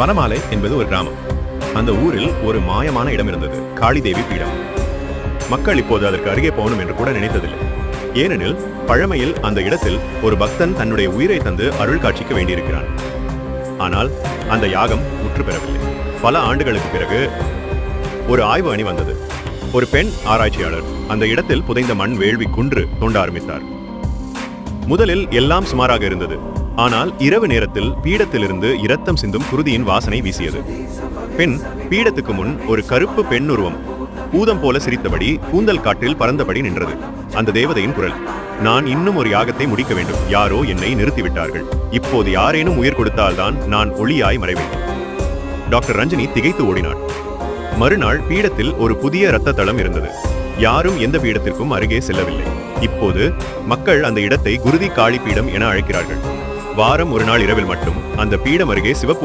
வனமாலை என்பது ஒரு கிராமம். அந்த ஊரில் ஒரு மாயமான இடம் இருந்தது காளிதேவி பீடம். மக்கள் இப்போது அதற்கு அருகே போகணும் என்று கூட நினைத்ததில்லை. ஏனெனில் பழமையில் அந்த இடத்தில் ஒரு பக்தன் தன்னுடைய உயிரை தந்து அருள் காட்சிக்க வேண்டியிருக்கிறான். ஆனால் அந்த யாகம் முற்று பெறவில்லை. பல ஆண்டுகளுக்கு பிறகு ஒரு ஆய்வு அணி வந்தது. ஒரு பெண் ஆராய்ச்சியாளர் அந்த இடத்தில் புதைந்த மண் வேள்வி குன்று தோண்ட ஆரம்பித்தார். முதலில் எல்லாம் சுமாராக இருந்தது. ஆனால் இரவு நேரத்தில் பீடத்திலிருந்து இரத்தம் சிந்தும் குருதியின் வாசனை வீசியது. பெண் பீடத்துக்கு முன் ஒரு கருப்பு பெண் உருவம் பூதம் போல சிரித்தபடி கூந்தல் காற்றில் பறந்தபடி நின்றது. அந்த தேவதையின் குரல் நான் இன்னும் ஒரு யாகத்தை முடிக்க வேண்டும். யாரோ என்னை நிறுத்திவிட்டார்கள். இப்போது யாரேனும் உயிர் கொடுத்தால்தான் நான் ஒளியாய் மறைவேன். டாக்டர் ரஞ்சனி திகைத்து ஓடினாள் மறுநாள் பீடத்தில் ஒரு புதிய இரத்த தளம் இருந்தது. யாரும் எந்த பீடத்திற்கும் அருகே செல்லவில்லை. இப்போது மக்கள் அந்த இடத்தை குருதி காளி பீடம் என அழைக்கிறார்கள். வாரம் ஒரு நாள் இரவில் மட்டும் அந்த பீடம் அருகே சிவப்பு